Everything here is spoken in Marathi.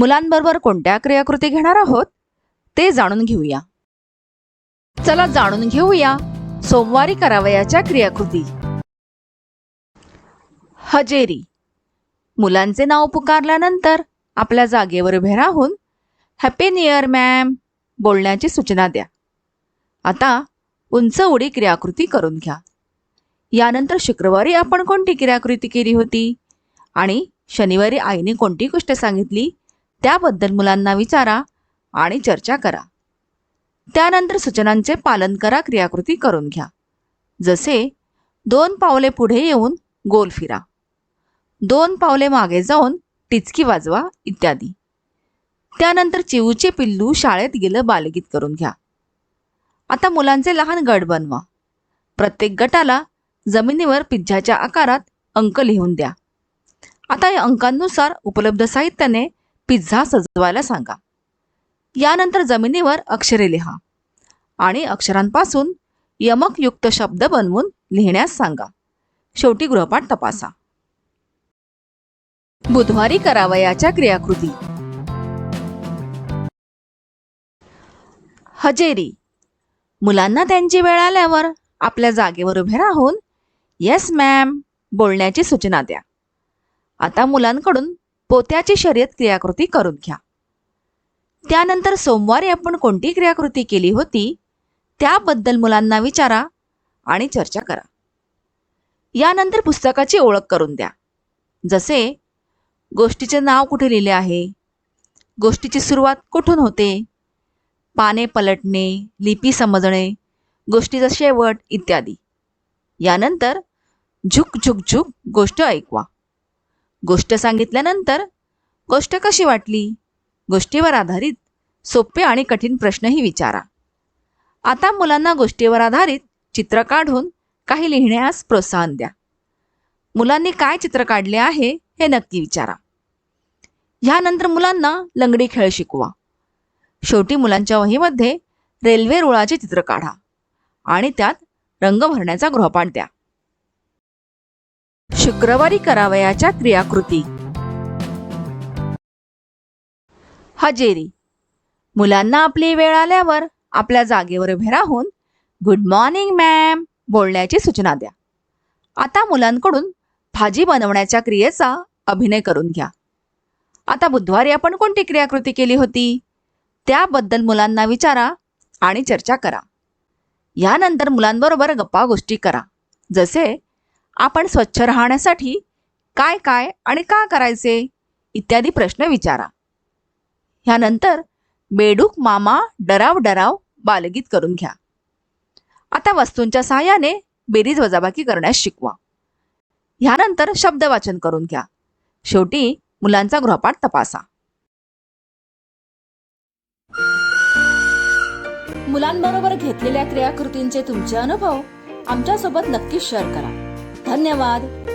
मुलांबरोबर कोणत्या क्रियाकृती घेणार आहोत ते जाणून घेऊया. चला जाणून घेऊया सोमवारी करावयाच्या क्रियाकृती. हजेरी. मुलांचे नाव पुकारल्यानंतर आपल्या जागेवर उभे राहून हॅपी नियर मॅम बोलण्याची सूचना द्या. आता उंच उडी क्रियाकृती करून घ्या. यानंतर शुक्रवारी आपण कोणती क्रियाकृती केली होती? आणि शनिवारी आईने कोणती गोष्ट सांगितली? त्याबद्दल मुलांना विचारा आणि चर्चा करा. त्यानंतर सूचनांचे पालन करा क्रियाकृती करून घ्या. जसे दोन पावले पुढे येऊन गोल फिरा. दोन पावले मागे जाऊन टिचकी वाजवा इत्यादी. त्यानंतर चिवूचे पिल्लू शाळेत गेलं बालगीत करून घ्या. आता मुलांचे लहान गट बनवा. प्रत्येक गटाला जमिनीवर पिझ्झाच्या आकारात अंक लिहून द्या. आता या अंकांनुसार उपलब्ध साहित्याने पिझ्झा सजवायला सांगा. यानंतर जमिनीवर अक्षरे लिहा आणि अक्षरांपासून यमकयुक्त शब्द बनवून लिहिण्यास सांगा. शेवटी गृहपाठ तपासा. बुधवारी करावयाच्या क्रियाकृती. हजेरी. मुलांना त्यांची वेळ आल्यावर आपल्या जागेवर उभे राहून येस मॅम बोलण्याची सूचना द्या. आता मुलांकडून पोत्याची शर्यत क्रियाकृती करून घ्या. त्यानंतर सोमवारी आपण कोणती क्रियाकृती केली होती त्याबद्दल मुलांना विचारा आणि चर्चा करा. यानंतर पुस्तकाची ओळख करून द्या. जसे गोष्टीचे नाव कुठे लिहिले आहे गोष्टीची सुरुवात कुठून होते पाने पलटणे लिपी समजणे गोष्टीचा शेवट इत्यादी. यानंतर झुक झुक झुक गोष्ट ऐकवा. गोष्ट सांगितल्यानंतर गोष्ट कशी वाटली? गोष्टीवर आधारित सोपे आणि कठीण प्रश्नही विचारा. आता मुलांना गोष्टीवर आधारित चित्र काढून काही लिहिण्यास प्रोत्साहन द्या. मुलांनी काय चित्र काढले आहे हे नक्की विचारा. ह्यानंतर मुलांना लंगडी खेळ शिकवा. शेवटी मुलांच्या वहीमध्ये रेल्वे रुळाचे चित्र काढा आणि त्यात रंग भरण्याचा गृहपाठ द्या. शुक्रवारी करावयाच्या क्रियाकृती. हजेरी. मुलांना आपली वेळ आल्यावर आपल्या जागेवर उभे राहून गुड मॉर्निंग मॅम बोलण्याची सूचना द्या. आता मुलांकडून भाजी बनवण्याच्या क्रियेचा अभिनय करून घ्या. आता बुधवारी आपण कोणती क्रियाकृती केली होती? त्याबद्दल मुलांना विचारा आणि चर्चा करा. यानंतर मुलांबरोबर गप्पा गोष्टी करा. जसे आपण स्वच्छ राहण्यासाठी काय काय आणि का करायचे इत्यादी प्रश्न विचारा. ह्यानंतर बेडूक मामा डराव डराव बालगीत करून घ्या. आता वस्तूंच्या सहाय्याने बेरीज वजाबाकी करण्यास शिकवा. ह्यानंतर शब्दवाचन करून घ्या. शेवटी मुलांचा गृहपाठ तपासा. मुलांबरोबर घेतलेल्या क्रियाकृतींचे तुमचे अनुभव आमच्यासोबत नक्कीच शेअर करा. धन्यवाद.